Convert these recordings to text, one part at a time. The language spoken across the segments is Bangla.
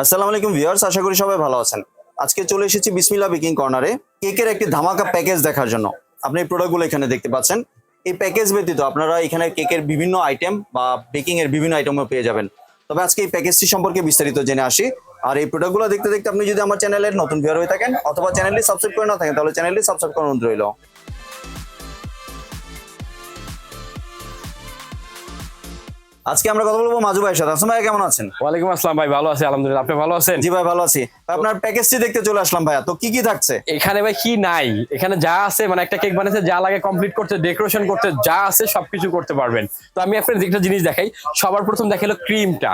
আসসালামু আলাইকুম ভিউয়ার্স, আশা করি সবাই ভালো আছেন। আজকে চলে এসেছি বিসমিল্লা বেকিং কর্নারে। কেকের একটি ধামাকা প্যাকেজ দেখার জন্য। আপনি এই প্রোডাক্টগুলো এখানে দেখতে পাচ্ছেন। এই প্যাকেজ ব্যতীত আপনারা এখানে কেকের বিভিন্ন আইটেম বা বেকিং এর বিভিন্ন আইটেমও পেয়ে যাবেন। তবে আজকে এই প্যাকেজটি সম্পর্কে বিস্তারিত জেনে আসি। আর এই প্রোডাক্টগুলো দেখতে দেখতে আপনি যদি আমার চ্যানেলের নতুন ভিউয়ার হয়ে থাকেন অথবা চ্যানেলটি সাবস্ক্রাইব করে না থাকেন, তাহলে চ্যানেলটি সাবস্ক্রাইব করার অনুরোধ রইল। আজকে আমরা কথা বলব মাজু ভাইয়ের সাথে। আসলাম ভাই কেমন আছেন? ওয়ালাইকুম আসসালাম ভাই ভালো আছি আলহামদুলিল্লাহ। আপনি ভালো আছেন? জি ভাই ভালো আছি। ভাই, আপনার প্যাকেজটি দেখতে চলে আসলাম ভাইয়া। তো কি কি থাকছে? এখানে ভাই কি নাই? এখানে যা আছে মানে একটা কেক বানাতে যা লাগে কমপ্লিট করতে ডেকোরেশন করতে যা আছে সবকিছু করতে পারবেন। তো আমি আপনাদের একটা জিনিস দেখাই। সবার প্রথম দেখাল ক্রিমটা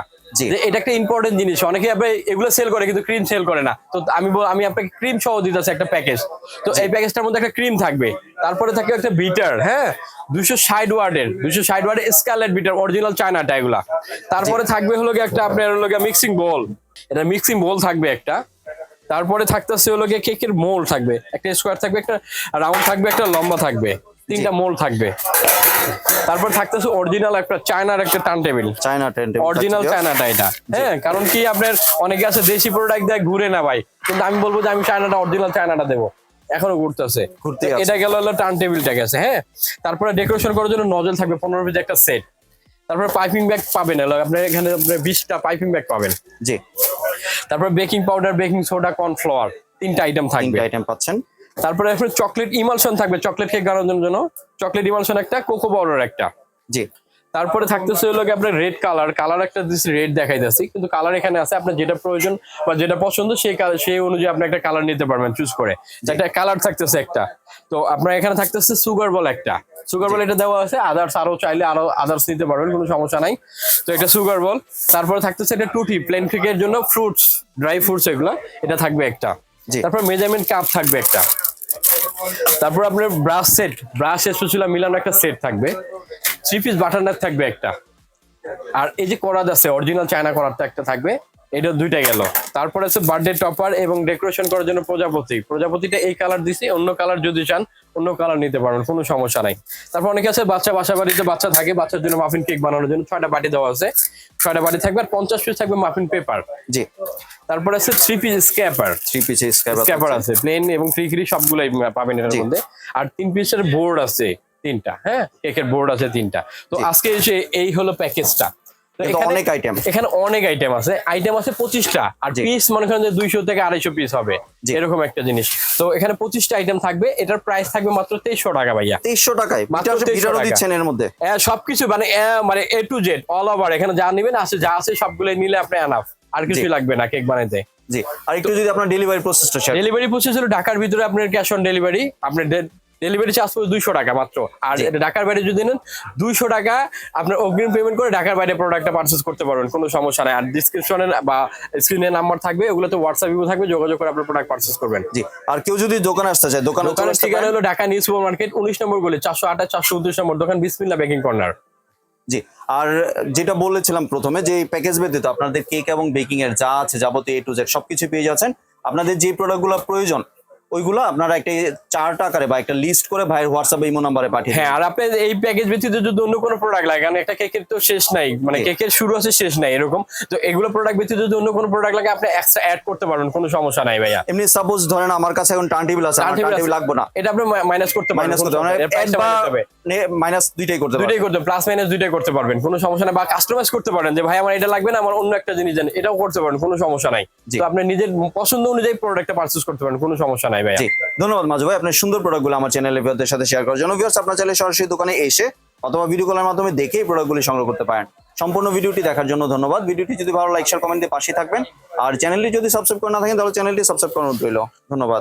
এটা একটা ইম্পর্টেন্ট জিনিস। অনেকে আপনি এগুলো সেল করে কিন্তু ক্রিম সেল করে না। তো আমি আমি আপনাকে ক্রিম সহ দিতেছি একটা প্যাকেজ তো এই প্যাকেজটার মধ্যে একটা ক্রিম থাকবে। তারপরে থাকবে একটা বিটার হ্যাঁ? দুশো ষাট ওয়ার্ডের। দুশো ষাট ওয়ার্ডের স্কারলেট বিটার অরিজিনাল চায়নাটা এগুলা। তারপরে থাকবে হলো গিয়ে একটা আপনার হলো মিক্সিং বোল এটা মিক্সিং বোল থাকবে একটা। তারপরে থাকতেছে হলো গিয়ে কেকের মোল থাকবে। একটা স্কোয়ার থাকবে একটা রাউন্ড থাকবে একটা লম্বা থাকবে। তিনটা মোল থাকবে। তারপর থাকতেছে অরিজিনাল একটা চায়নার একটা turn table China tent original চায়নাটা এটা। হ্যাঁ কারণ কি আপনার অনেকে আছে দেশি প্রোডাক্ট দেয় ঘুরে না ভাই। কিন্তু আমি বলব যে আমি চায়নাটা অরিজিনাল চায়নাটা দেবো। এখনও ঘুরতেছে। এটা গেল হলো টার্ন টেবিলটা গেছে হ্যাঁ। তারপরে ডেকোরেশন করার জন্য নজল থাকবে পনেরো পিস একটা সেট তারপরে পাইপিং ব্যাগ পাবেন আপনার এখানে আপনার বিশটা পাইপিং ব্যাগ পাবেন। জি। তারপর baking powder baking soda cornflour তিনটা আইটেম থাকবে। আইটেম পাচ্ছেন। তারপরে চকলেট ইমালশন থাকবে চকলেট কেক বানানোর জন্য। চকলেট ইমালশন একটা কোকো পাউডার একটা। জি। তারপরে থাকতেছে হলো আপনার রেড কালার কালার একটা রেড দেখাইতেছি কিন্তু কালার এখানে আছে আপনার যেটা প্রয়োজন বা যেটা পছন্দ সেই সেই অনুযায়ী আপনি একটা কালার নিতে পারবেন চুজ করে। একটা কালার থাকতেছে একটা। তো আপনার এখানে থাকতেছে সুগার বল একটা। সুগার বল এটা দেওয়া আছে আদার্স আরও চাইলে আরও আদার্স নিতে পারবেন কোনো সমস্যা নাই। তো এটা সুগার বল তারপরে থাকতেছে এটা টুটি প্লেন কেকের জন্য ফ্রুটস ড্রাই ফ্রুটস এগুলো এটা থাকবে একটা। তারপর মেজারমেন্ট কাপ থাকবে একটা। তারপর আপনার ব্রাশ সেট ব্রাশ স্পেচুলা মিলানো একটা সেট থাকবে। থ্রি পিস বাটার থাকবে একটা। আর এই যে করাত আছে অরিজিনাল চায়না করাতটা একটা থাকবে এটা দুইটা গেল। তারপর আছে বার্থডে টপার এবং ডেকোরেশন করার জন্য প্রজাপতি। প্রজাপতিটা এই কালার দিছি, অন্য কালার যদি চান, অন্য কালার নিতে পারবেন কোনো সমস্যা নাই। তারপর অনেকে আছে, বাচ্চা বাসা বাড়িতে বাচ্চা থাকে, বাচ্চার জন্য মাফিন কেক বানানোর জন্য ছয়টা বাটি দেওয়া আছে। ছয়টা বাটি থাকবে আর পঞ্চাশ পিস থাকবে মাফিন পেপার জি। তারপর আছে three piece scraper three piece scraper scraper আছে প্লেন এবং থ্রি থ্রি সবগুলাই পাবেন এটার মধ্যে। আর তিন পিসের বোর্ড আছে তিনটা হ্যাঁ? কেকের বোর্ড আছে তিনটা। তো আজকে এই হলো প্যাকেজটা অনেক item। এখানে অনেক আইটেম আছে। আইটেম আছে পঁচিশটা। আর পিস মনে করেন যে দুইশো থেকে আড়াইশো পিস হবে। এরকম একটা জিনিস। তো এখানে পঁচিশটা আইটেম থাকবে। এটার প্রাইস থাকবে মাত্র তেইশশো টাকা ভাইয়া। তেইশশো টাকায়। মাত্র বিটার 2300 বিটারও টাকা। দিচ্ছেন এর মধ্যে। এ, সবকিছু মানে মানে A to Z all over এখানে যা নিবেন আছে যা আছে সবগুলো নিলে আপনি আনাফ আর কিছু লাগবে না কেক বানাইতে। জি। আর একটু যদি আপনার ডেলিভারি প্রসেসটা ডেলিভারি প্রসেস হলো ঢাকার ভিতরে আপনার ক্যাশ অন ডেলিভারি আপনার ডেলিভারি চার্জ পড়বে দুইশো টাকা মাত্র। আর এটা ঢাকার বাইরে যদি নেন দুইশো টাকা আপনার অগ্রিম পেমেন্ট করে ঢাকার বাইরে প্রোডাক্টটা পারচেস করতে পারবেন কোনো সমস্যা নাই। আর ডিসক্রিপশনে বা স্ক্রিনে নাম্বার থাকবে ওগুলোতে হোয়াটসঅ্যাপ ইউ থাকবে যোগাযোগ করে আপনার প্রোডাক্ট পারচেস করবেন। জি। আর কেউ যদি দোকানে আসতে চায় দোকান দোকানের ঠিকানা হলো ঢাকা নিউ সুপার মার্কেট উনিশ নম্বর গলি চারশো আঠাশ চারশো উনত্রিশ নম্বর দোকান বিসমিল্লা বেকিং কর্নার জি। আর যেটা বলেছিলাম প্রথমে যে প্যাকেজ ব্যতীত আপনাদের কেক এবং বেকিং এর যা আছে যাবতীয় এ টু জেড সবকিছু পেয়ে যাচ্ছেন। আপনাদের যে প্রোডাক্টগুলো প্রয়োজন ওইগুলো আপনারা একটা চার্ট আকারে বা একটা লিস্ট করে ভাইয়ের হোয়াটসঅ্যাপ ইমো নাম্বারে পাঠিয়ে হ্যাঁ আর আপনি এই প্যাকেজ ব্যতীত যদি অন্য কোনো প্রোডাক্ট লাগে কারণ একটা কেকের তো শেষ নাই মানে কেকের শুরু আছে শেষ নাই এরকম। তো এগুলো প্রোডাক্ট ব্যতীত যদি অন্য কোনো প্রোডাক্ট লাগে আপনি এক্সট্রা অ্যাড করতে পারবেন কোনো সমস্যা নাই ভাইয়া। এমনি সাপোজ ধরেন আমার কাছে এখন টার্ন টেবিল আছে টার্ন টেবিল লাগবে না। এটা আপনি মাইনাস করতে পারবেন মাইনাস করতে হবে। মাইনাস দুইটাই করতে দুইটাই পারবেন। করতে প্লাস মাইনাস দুইটাই করতে পারবেন কোনো সমস্যা নাই। বা কাস্টমাইজ করতে পারেন যে ভাই আমার এটা লাগবে না আমার অন্য একটা জিনিস জানেন এটাও করতে পারেন কোনো সমস্যা নাই। তো আপনি নিজের পছন্দ অনুযায়ী প্রোডাক্টটা পারচেজ করতে পারেন কোনো সমস্যা নাই। ভাই ধন্যবাদ মাজু ভাই। আপনার সুন্দর প্রোডাক্টগুলো আমার চ্যানেলে সাথে শেয়ার করার জন্য। আপনার চাইলে সরাসরি দোকানে এসে অথবা ভিডিও কলের মাধ্যমে দেখেই প্রোডাক্টগুলি সংগ্রহ করতে পারেন। সম্পূর্ণ ভিডিওটি দেখার জন্য ধন্যবাদ। ভিডিওটি যদি ভালো লাইক শেয়ার কমেন্ট দিয়ে পাশে থাকবেন। আর চ্যানেলটি যদি সাবস্ক্রাইব করে না থাকেন, তাহলে চ্যানেলটি সাবস্ক্রাইব করানো রইল। ধন্যবাদ।